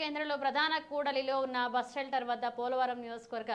కేంద్రంలో ప్రధాన కూడలిలో ఉన్న బస్ షెల్టర్ వద్ద పోలవరం నియోజకవర్గ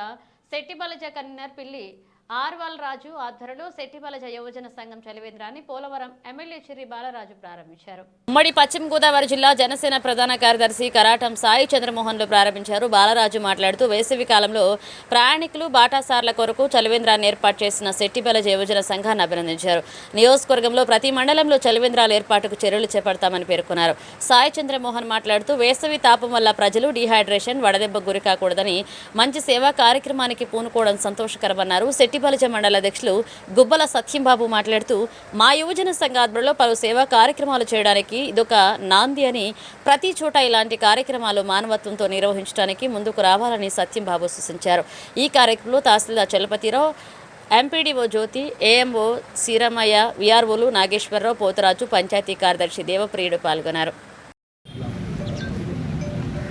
శెట్టిబలజ కన్వీనర్ పిల్లి ఆర్వల్ రాజు ఆధ్వర్యంలో శెట్టిబలజ యువజన సంఘం చలివేంద్రాన్ని పోలవరం ఎమ్మెల్యే చిరి బాలరాజు ప్రారంభించారు. ఉమ్మడి పశ్చిమ గోదావరి జిల్లా జనసేన ప్రధాన కార్యదర్శి కరాటం సాయి చంద్రమోహన్లు ప్రారంభించారు. బాలరాజు మాట్లాడుతూ వేసవి కాలంలో ప్రయాణికులు బాటాసార్ల కొరకు చలివేంద్రాన్ని ఏర్పాటు చేసిన శెట్టిబలజ యువజన సంఘాన్ని అభినందించారు. నియోజకవర్గంలో ప్రతి మండలంలో చలివేంద్రాల ఏర్పాటుకు చర్యలు చేపడతామని పేర్కొన్నారు. సాయి చంద్రమోహన్ మాట్లాడుతూ వేసవి తాపం వల్ల ప్రజలు డీహైడ్రేషన్ వడదెబ్బకు గురికాకూడదని మంచి సేవా కార్యక్రమానికి పూనుకోవడం సంతోషకరమన్నారు. శెట్టిబలజ మండల అధ్యక్షులు గుబ్బల సత్యంబాబు మాట్లాడుతూ మా యువజన సంఘ ఆధ్వర్యంలో పలు సేవా కార్యక్రమాలు చేయడానికి ఇదొక నాంది అని ప్రతి చోట ఇలాంటి కార్యక్రమాలు మానవత్వంతో నిర్వహించడానికి ముందుకు రావాలని సత్యంబాబు సూచించారు. ఈ కార్యక్రమంలో తహసీల్దార్ చలపతిరావు ఎంపీడీఓ జ్యోతి ఏఎంఓ సీరమయ్య విఆర్ఓలు నాగేశ్వరరావు పోతరాజు పంచాయతీ కార్యదర్శి దేవప్రియుడు పాల్గొన్నారు.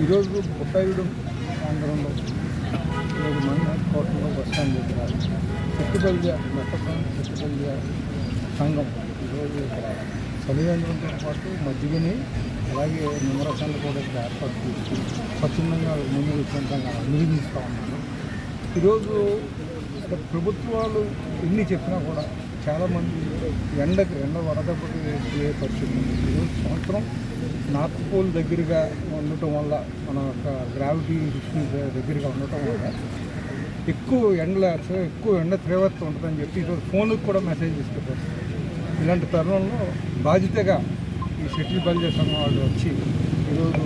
ఈరోజు బుట్టాయిగూడెం ఆంధ్రంలో బస్ స్టాండ్ దగ్గర శక్తిబల్య మెట్టపం శక్తిబల్య సంఘం ఈరోజు ఇక్కడ చలివేంద్రంతో పాటు మజ్జిగని అలాగే నిమ్మరసాలు కూడా ఇక్కడ ఏర్పాటు చేసి స్వచ్ఛందంగా ముందు విధంగా నిర్మిస్తూ ఉన్నాను ఈరోజు ప్రభుత్వాలు ఎన్ని చెప్పినా కూడా చాలామంది ఎండకు ఎండ వరదపడి ఏ పరిస్థితి ఉంది. ఈరోజు సంవత్సరం నార్త్ పోల్ దగ్గరగా ఉండటం వల్ల మన యొక్క గ్రావిటీ దగ్గరగా ఉండటం వల్ల ఎక్కువ ఎండల ఎక్కువ ఎండ తీవ్రత ఉంటుందని చెప్పి ఈరోజు ఫోన్కి కూడా మెసేజ్ ఇస్తారు ఇలాంటి తరుణంలో బాధ్యతగా ఈ సెటిల్ బల్జే సంఘం వాళ్ళు వచ్చి ఈరోజు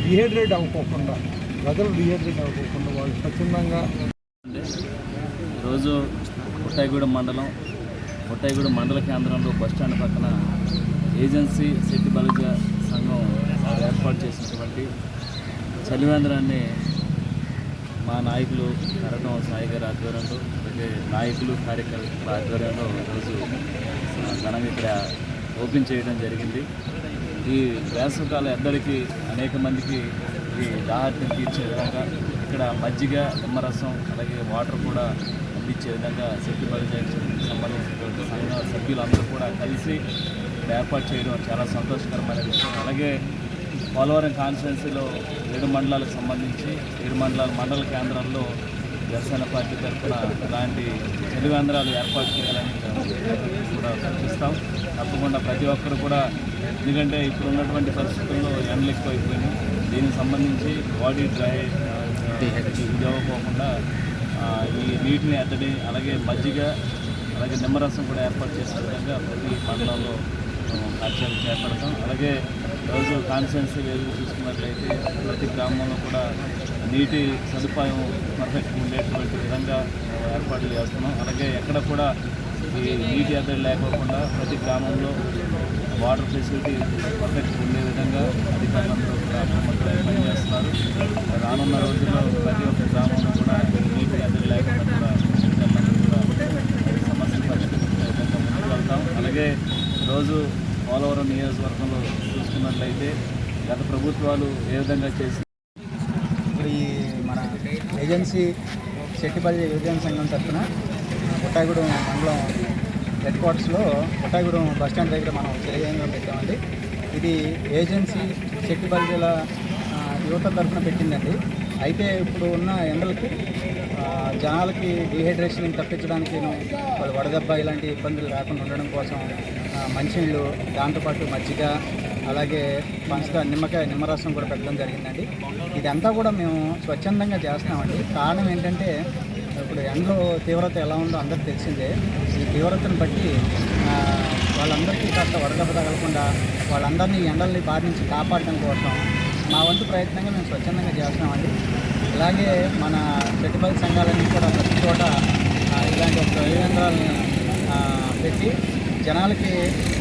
డిహైడ్రేట్ అవ్వకోకుండా ప్రజలు డిహైడ్రేట్ అవ్వకోకుండా వాళ్ళు స్వచ్ఛందంగా ఈరోజు పుట్టాయిగూడెం మండలం పుట్టాయిగూడెం మండల కేంద్రంలో బస్ స్టాండ్ పక్కన ఏజెన్సీ సిటీ బలజ సంఘం ఏర్పాటు చేసినటువంటి చలివేంద్రాన్ని మా నాయకులు కరణం సాయి గారి ఆధ్వర్యంలో అలాగే నాయకులు కార్యకర్తల ఆధ్వర్యంలో ఈరోజు ఘనంగా ఇక్కడ ఓపెన్ చేయడం జరిగింది. ఈ వేసవకాల ఎద్దడికి అనేక మందికి ఈ దాహార్తిని తీర్చే విధంగా ఇక్కడ మజ్జిగ నిమ్మరసం అలాగే వాటర్ కూడా అందించే విధంగా శక్తి బలిజానికి సంబంధించినటువంటి సంఘ సభ్యులందరూ కూడా కలిసి ఏర్పాటు చేయడం చాలా సంతోషకరమైన విషయం. అలాగే పోలవరం కాన్స్టిట్యున్సీలో ఏడు మండలాలకు సంబంధించి ఏడు మండలాల మండల కేంద్రాల్లో జనసేన పార్టీ తరఫున ఇలాంటి చలివేంద్రాలు ఏర్పాటు చేయాలని కూడా సూచిస్తాం. తప్పకుండా ప్రతి ఒక్కరు కూడా ఎందుకంటే ఇప్పుడు ఉన్నటువంటి పరిస్థితుల్లో ఎండలు ఎక్కువైపోయినాయి. దీనికి సంబంధించి బాడీ డ్రై ఇది అవ్వకోకుండా ఈ నీటిని ఎత్తడి అలాగే మజ్జిగ అలాగే నిమ్మరసం కూడా ఏర్పాటు చేసే విధంగా ప్రతి మండలంలో ఆ, కార్యాలు చేపడతాం. అలాగే రోజు కాన్స్టిట్యున్సీ వేదిక చూసుకున్నట్లయితే ప్రతి గ్రామంలో కూడా నీటి సదుపాయం పర్ఫెక్ట్ ఉండేటువంటి విధంగా ఏర్పాట్లు చేస్తున్నాం. అలాగే ఎక్కడ కూడా ఈ నీటి ఎద్దడి లేకోకుండా ప్రతి గ్రామంలో వాటర్ ఫెసిలిటీ పర్ఫెక్ట్ ఉండే విధంగా అధికారులందరూ కూడా పనిచేస్తున్నారు. రానున్న రోజుల్లో ప్రతి ఒక్క గ్రామంలో కూడా నీటి ఎద్దడి లేకుండా కూడా అధికారులందరూ కూడా సమస్యలు పరిష్కరించే విధంగా ముందుకు వెళ్తాం. అలాగే రోజు పోలవరం నియోజకవర్గంలో చూసుకున్నట్లయితే గత ప్రభుత్వాలు ఏ విధంగా చేసి ఇప్పుడు ఈ మన ఏజెన్సీ శెట్టిపల్లి యువజన సంఘం తరఫున కొట్టాగూడెం మండలం హెడ్ క్వార్టర్స్లో కొట్టాగూడెం బస్ స్టాండ్ దగ్గర మనం తెలియజేయడం పెట్టామండి. ఇది ఏజెన్సీ శెట్టిపల్లిల ఆ, యువత తరఫున పెట్టిందండి. అయితే ఇప్పుడు ఉన్న ఎండలకి జనాలకి డీహైడ్రేషన్ తప్పించడానికి వాళ్ళు వడదెబ్బ ఇలాంటి ఇబ్బందులు రాకుండా ఉండడం కోసం మంచినీళ్ళు దాంతోపాటు మజ్జిగ అలాగే పంచదార నిమ్మకాయ నిమ్మరసం కూడా పెట్టడం జరిగిందండి. ఇదంతా కూడా మేము స్వచ్ఛందంగా చేస్తున్నామండి. కారణం ఏంటంటే ఇప్పుడు ఎండలో తీవ్రత ఎలా ఉందో అందరికి తెలిసిందే. ఈ తీవ్రతను బట్టి వాళ్ళందరికీ కాస్త వడదెబ్బ తగలకుండా వాళ్ళందరినీ ఎండల్ని బారి నుంచి కాపాడడం కోసం మా వంతు ప్రయత్నంగా మేము స్వచ్ఛందంగా చేస్తున్నామండి. అలాగే మన పెట్టుబడి సంఘాలన్నీ కూడా ప్రతి చోట ఇలాంటి ఒక కేంద్రాలని పెట్టి జనాలకి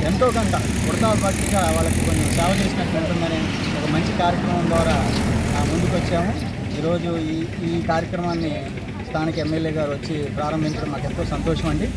ఎంతో కొంత ఉడతా పట్టిగా వాళ్ళకి కొంచెం సేవ చేసినట్టు ఉంటుందని ఒక మంచి కార్యక్రమం ద్వారా ముందుకు వచ్చాము ఈరోజు ఈ ఈ కార్యక్రమాన్ని స్థానిక ఎమ్మెల్యే గారు వచ్చి ప్రారంభించడం మాకు ఎంతో సంతోషం అండి.